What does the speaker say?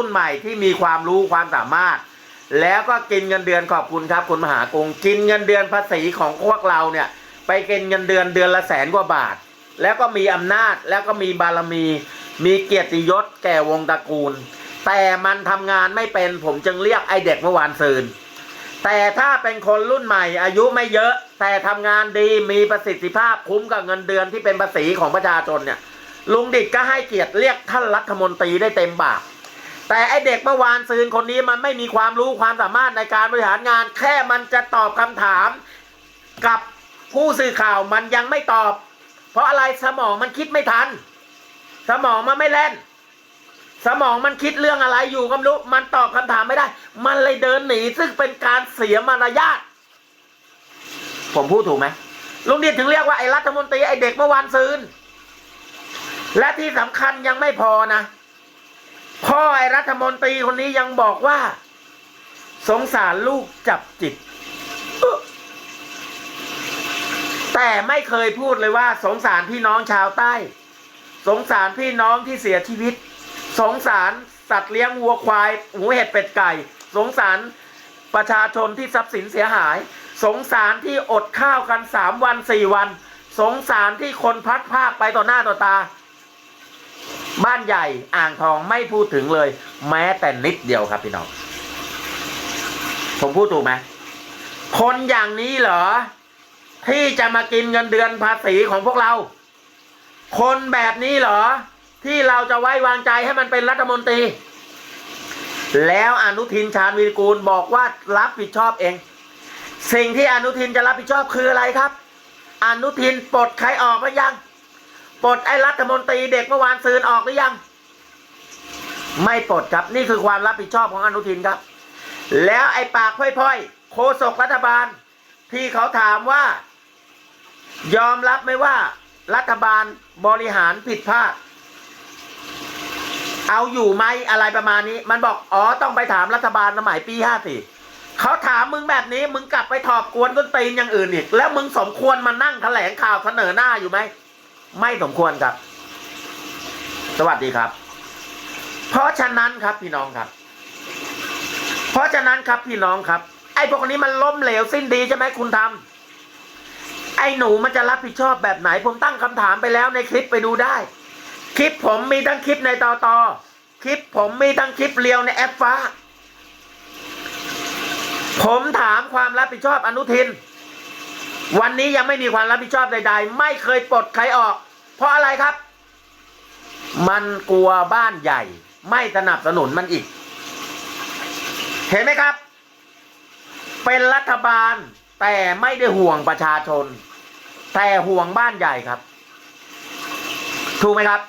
รุ่นใหม่ที่มีความรู้ความสามารถ แล้วก็กินเงินเดือนขอบคุณครับคุณมหากรุงกินเงินเดือนภาษีของพวกเราเนี่ย ไปกินเงินเดือนเดือนละแสนกว่าบาท แล้วก็มีอำนาจแล้วก็มีบารมี มีเกียรติยศแก่วงตระกูล แต่มันทำงานไม่เป็นผมจึงเรียกไอเด็กเมื่อวานซืนแต่ถ้าเป็นคนรุ่นใหม่อายุไม่เยอะ แต่ทำงานดีมีประสิทธิภาพคุ้มกับเงินเดือนที่เป็นภาษีของประชาชนเนี่ยลุงดิดก็ให้เกียรติเรียกท่านรัฐมนตรีได้เต็มปาก แต่ไอเด็กเมื่อวานซืนคนนี้มันไม่มีความรู้ความสามารถในการบริหารงาน แค่มันจะตอบคำถามกับผู้สื่อข่าวมันยังไม่ตอบ เพราะอะไรสมองมันคิดไม่ทัน สมองมันไม่เล่น สมองมันคิดเรื่องอะไรอยู่ก็ไม่รู้มันตอบคำถามไม่ได้ มันเลยเดินหนีซึ่งเป็นการเสียมารยาทผมพูดถูกไหมลุงเดียถึงเรียกว่าไอ้รัฐมนตรีไอ้เด็กเมื่อวานซืนและที่สำคัญยังไม่พอนะ พ่อไอรัฐมนตรีคนนี้ยังบอกว่า สงสารลูกจับจิต แต่ไม่เคยพูดเลยว่า สงสารพี่น้องชาวใต้ สงสารพี่น้องที่เสียชีวิต สงสารสัตว์เลี้ยงวัวควายหมูเห็ดเป็ดไก่ สงสารประชาชนที่ทรัพย์สินเสียหาย สงสารที่อดข้าวกันสามวันสี่วัน สงสารที่คนพัดพากไปต่อหน้าต่อตา บ้านใหญ่อ่างทองไม่พูดถึงเลย แม้แต่นิดเดียวครับพี่น้อง ผมพูดถูกไหมคนอย่างนี้เหรอ ที่จะมากินเงินเดือนภาษีของพวกเรา คนแบบนี้เหรอ ที่เราจะไว้วางใจให้มันเป็นรัฐมนตรี แล้วอนุทินชาญวีรกูลบอกว่ารับผิดชอบเอง สิ่งที่อนุทินจะรับผิดชอบคืออะไรครับ อนุทินปลดใครออกหรือยัง ปลดไอ้รัฐมนตรีเด็กเมื่อวานซืนออกหรือยัง ไม่ปลดครับนี่คือความรับผิดชอบของอนุทินครับ แล้วไอ้ปากพ่อยๆโฆษกรัฐบาล ที่เขาถามว่า ยอมรับไหมว่า รัฐบาลบริหารผิดพลาดเอาอยู่ไหมอะไรประมาณนี้ มันบอกอ๋อต้องไปถามรัฐบาลสมัยปีห้าสี่เขาถามมึงแบบนี้มึงกลับไปถอบกวนต้นตีนอย่างอื่นอีก แล้วมึงสมควรมานั่งแถลงข่าวเสนอหน้าอยู่ไหม ไม่สมควรครับ สวัสดีครับ เพราะฉะนั้นครับพี่น้องครับ เพราะฉะนั้นครับพี่น้องครับ ไอ้พวกนี้มันล้มเหลวสิ้นดีใช่ไหมคุณทำไอ้หนูมันจะรับผิดชอบแบบไหน ผมตั้งคำถามไปแล้วในคลิปไปดูได้ คลิปผมมีทั้งคลิปในต่อต่อคลิปผมมีทั้งคลิปเรียวในแอปฟ้า ผมถามความรับผิดชอบอนุทิน วันนี้ยังไม่มีความรับผิดชอบใด ๆ ไม่เคยปลดใครออก เพราะอะไรครับ มันกลัวบ้านใหญ่ ไม่สนับสนุนมันอีก เห็นไหมครับ เป็นรัฐบาลแต่ไม่ได้ห่วงประชาชน แต่ห่วงบ้านใหญ่ครับ ถูกไหมครับ